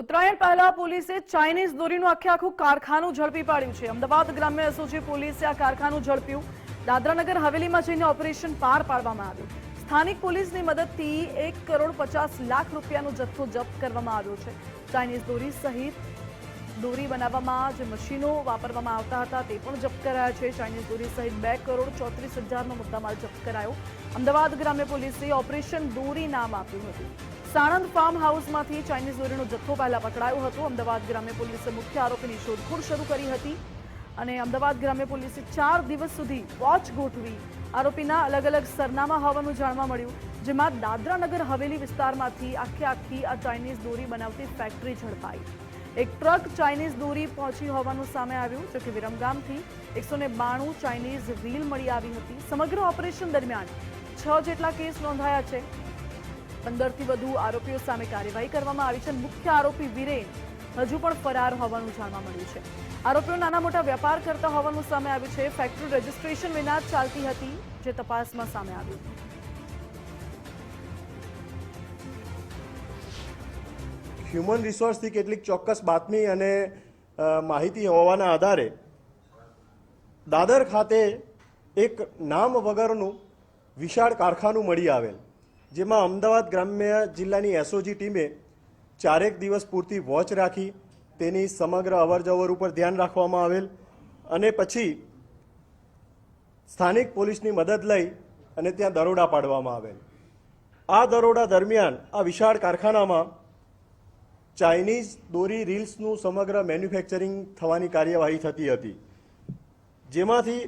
ઉત્તરાયણ પહેલા પોલીસે ચાઇનીઝ દોરીનું આખે આખું કારખાનું ઝડપી પાડ્યું છે. અમદાવાદ ગ્રામ્ય એસઓજી પોલીસે આ કારખાનું ઝડપ્યું. દાદરાનગર હવેલીમાં જઈને ઓપરેશન પાર પાડવામાં આવ્યું. સ્થાનિક પોલીસની મદદથી એક કરોડ પચાસ લાખ રૂપિયાનો જથ્થો જપ્ત કરવામાં આવ્યો છે. ચાઇનીઝ દોરી સહિત દોરી બનાવવામાં જે મશીનો વાપરવામાં આવતા હતા તે પણ જપ્ત કરાયા છે. ચાઇનીઝ દોરી સહિત બે કરોડ ચોત્રીસ હજારનો મુદ્દામાલ જપ્ત કરાયો. અમદાવાદ ગ્રામ્ય પોલીસે ઓપરેશન દોરી નામ આપ્યું હતું. સાણંદ ફાર્મ હાઉસમાંથી ચાઇનીઝ દોરીનો જથ્થો પહેલા પકડાયો હતો. અમદાવાદ ગ્રામ્ય પોલીસે મુખ્ય આરોપીની શોધખોળ શરૂ કરી હતી અને અમદાવાદ ગ્રામ્ય પોલીસે ચાર દિવસ સુધી વોચ ગોઠવી આરોપીના અલગ અલગ સરનામા હોવાનું જાણવા મળ્યું, જેમાં દાદરાનગર હવેલી વિસ્તારમાંથી આખે આખી આ ચાઇનીઝ દોરી બનાવતી ફેક્ટરી ઝડપાઈ. એક ટ્રક ચાઇનીઝ દોરી પહોંચી હોવાનું સામે આવ્યું જોકે વિરમગામથી એકસો ને બાણું ચાઇનીઝ રીલ મળી આવી હતી. સમગ્ર ઓપરેશન દરમિયાન છ જેટલા કેસ નોંધાયા છે. પંદરથી વધુ આરોપીઓ સામે કાર્યવાહી કરવામાં આવી છે. મુખ્ય આરોપી વિરેન હજુ પણ ફરાર હોવાનું જાણવા મળ્યું છે. આરોપીઓ નાના મોટા વેપાર કરતા હોવાનું સામે આવ્યું છે. ફેક્ટરી રજીસ્ટ્રેશન વિના ચાલતી હતી, જે તપાસમાં સામે આવ્યું. હ્યુમન રિસોર્સથી કેટલીક ચોક્કસ બાતમી અને માહિતી હોવાના આધારે દાદર ખાતે એક નામ વગરનું વિશાળ કારખાનું મળી આવેલ. જેમાં અમદાવાદ ગ્રામ્ય જિલ્લાની એસઓજી ટીમે ચારેક દિવસ પૂરતી વોચ રાખી તેની સમગ્ર અવરજવર ઉપર ધ્યાન રાખવામાં આવેલ અને પછી સ્થાનિક પોલીસની મદદ લઈ અને ત્યાં દરોડા પાડવામાં આવેલ. આ દરોડા દરમિયાન આ વિશાળ કારખાનામાં ચાઇનીઝ દોરી રીલ્સનું સમગ્ર મેન્યુફેક્ચરિંગ થવાની કાર્યવાહી થતી હતી, જેમાંથી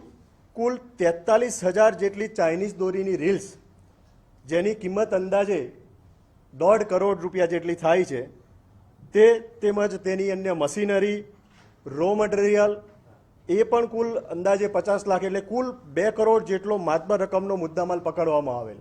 કુલ તેતાલીસ હજાર જેટલી ચાઇનીઝ દોરીની રીલ્સ જેની કિંમત અંદાજે દોઢ કરોડ રૂપિયા જેટલી થાય છે, તે તેમજ તેની અન્ય મશીનરી રો મટીરિયલ એ પણ કુલ અંદાજે પચાસ લાખ એટલે કુલ બે કરોડ જેટલો માતબર રકમનો મુદ્દામાલ પકડવામાં આવેલ.